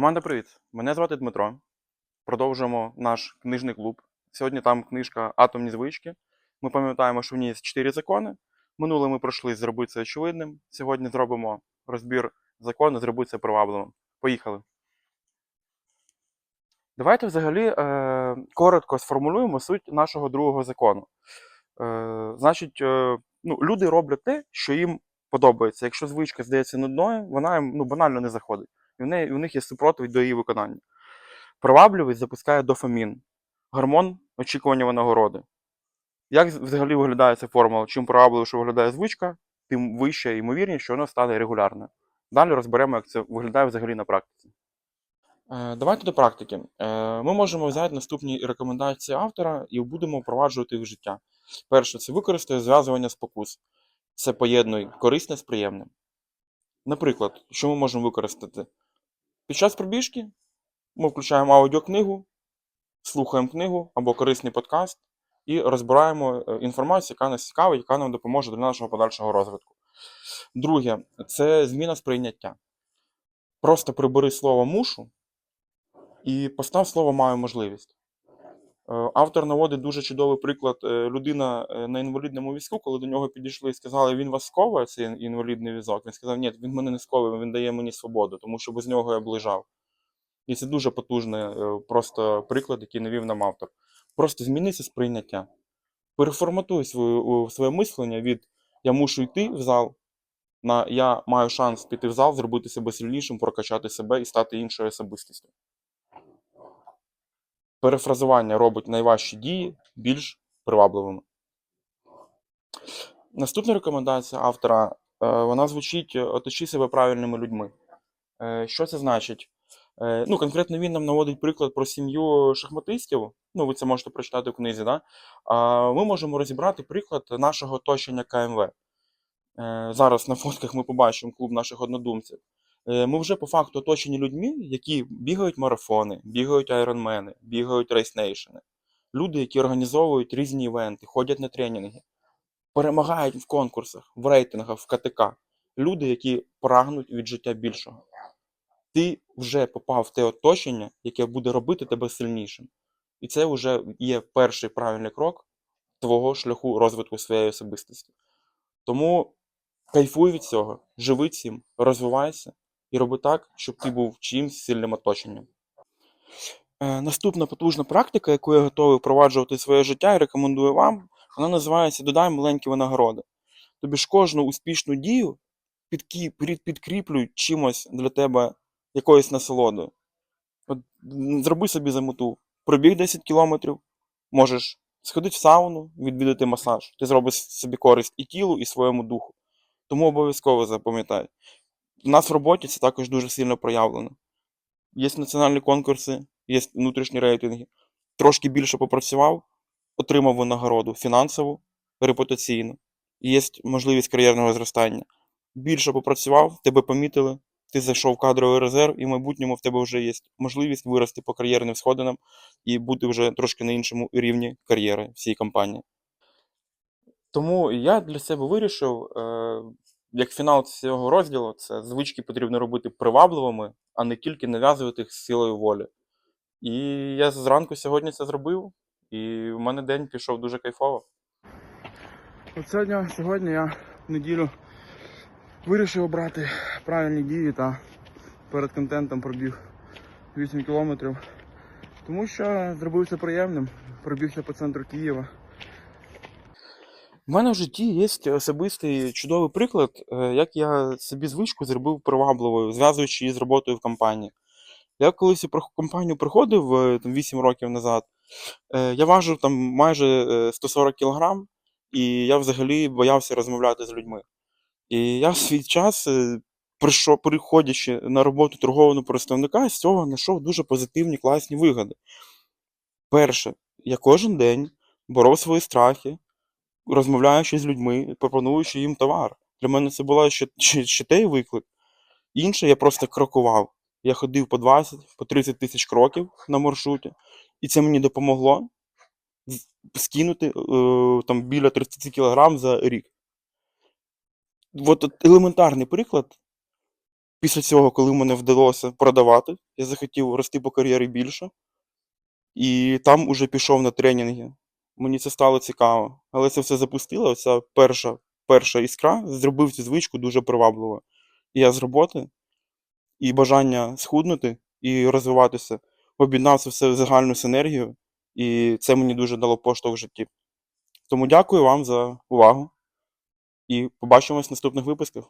Команда, привіт! Мене звати Дмитро. Продовжуємо наш книжний клуб. Сьогодні там книжка Атомні звички. Ми пам'ятаємо, що в ній є чотири закони. Минуле ми пройшли зробити це очевидним. Сьогодні зробимо розбір закону, зробити це привабливим. Поїхали. Давайте взагалі е, коротко сформулюємо суть нашого другого закону. Е, значить, е, ну, люди роблять те, що їм подобається. Якщо звичка здається нудною, вона їм ну, банально не заходить. І в, неї, в них є супротив до її виконання. Привабливість запускає дофамін, гормон очікування нагороди. Як взагалі виглядає ця формула? Чим привабливіше виглядає звичка, тим вища ймовірність, що вона стане регулярною. Далі розберемо, як це виглядає взагалі на практиці. Е, Давайте до практики. Е, Ми можемо взяти наступні рекомендації автора і будемо впроваджувати їх в життя. Перше, це використати зв'язування спокус. Це поєднуй корисне з приємним. Наприклад, що ми можемо використати? Під час пробіжки ми включаємо аудіокнигу, слухаємо книгу або корисний подкаст і розбираємо е, інформацію, яка нас цікава, яка нам допоможе для нашого подальшого розвитку. Друге, це зміна сприйняття. Просто прибери слово мушу і постав слово маю можливість. Е, Автор наводить дуже чудовий приклад. Е, Людина е, на інвалідному візку, коли до нього підійшли і сказали, він вас сковує, цей інвалідний візок. Він сказав, ні, він мене не сковує, він дає мені свободу, тому що без нього я б лежав. І це дуже потужний просто приклад, який навів нам автор. Просто змінися сприйняття. Переформатуй свою, у- своє мислення від я мушу йти в зал на я маю шанс піти в зал, зробити себе сильнішим, прокачати себе і стати іншою особистістю. Перефразування робить найважчі дії більш привабливими. Наступна рекомендація автора е, вона звучить: е, оточи себе правильними людьми. Е, Що це значить? Ну, конкретно він нам наводить приклад про сім'ю шахматистів. Ну, ви це можете прочитати в книзі, да? А ми можемо розібрати приклад нашого оточення КМВ. Зараз на фотках ми побачимо клуб наших однодумців. Е, Ми вже по факту оточені людьми, які бігають марафони, бігають айронмени, бігають рейснейшени. Люди, які організовують різні івенти, ходять на тренінги, перемагають в конкурсах, в рейтингах, в КТК. Люди, які прагнуть від життя більшого. Ти вже попав в те оточення, яке буде робити тебе сильнішим. І це вже є перший правильний крок твого шляху розвитку своєї особистості. Тому кайфуй від цього, живи цим, розвивайся і роби так, щоб ти був чимсь сильним оточенням. Е, Наступна потужна практика, яку я готовий впроваджувати своє життя і рекомендую вам, вона називається Додай маленькі винагороди. Тобі ж кожну успішну дію підкріплюй чимось для тебе якоюсь насолодою. От, зроби собі за мету. Пробіг 10 кілометрів, можеш сходити в сауну, відвідати масаж. Ти зробиш собі користь і тілу, і своєму духу. Тому обов'язково запам'ятай. У нас в роботі це також дуже сильно проявлено. Є національні конкурси, є внутрішні рейтинги. Трошки більше попрацював, отримав винагороду фінансову, репутаційну. Є можливість кар'єрного зростання. Більше попрацював, тебе помітили, ти зайшов в кадровий резерв, і в майбутньому в тебе вже є можливість вирости по кар'єрним сходинам і бути вже трошки на іншому рівні кар'єри всій компанії. Тому я для себе вирішив, е, як фінал цього розділу, це звички потрібно робити привабливими, а не тільки нав'язувати їх з силою волі. І я зранку сьогодні це зробив, і в мене день пішов дуже кайфово. От сьогодні, сьогодні я в неділю вирішив обрати правильні дії та перед контентом пробіг 8 кілометрів. Тому що зробив це приємним, пробігся по центру Києва. У мене в житті є особистий чудовий приклад, е, як я собі звичку зробив привабливою, зв'язуючи її з роботою в компанії. Я колись у компанію приходив е, там, 8 років назад, е, я важив там майже е, 140 кілограм, і я взагалі боявся розмовляти з людьми. І я в свій час, приходячи на роботу торгового представника, з цього знайшов дуже позитивні, класні вигоди. Перше, я кожен день боров свої страхи, розмовляючи з людьми, пропонуючи їм товар. Для мене це була ще, ще, ще той виклик. Інше, я просто крокував. Я ходив по 20, по 30 тисяч кроків на маршруті, і це мені допомогло скинути е, там біля 30 кілограм за рік. От, от елементарний приклад Після цього, коли мене вдалося продавати, я захотів рости по кар'єрі більше. І там уже пішов на тренінги. Мені це стало цікаво. Але це все запустило. Ця перша, перша іскра зробив цю звичку дуже привабливо. І я з роботи, і бажання схуднути і розвиватися, об'єднав це все в загальну синергію, і це мені дуже дало поштовх в житті. Тому дякую вам за увагу і побачимось в наступних випусках.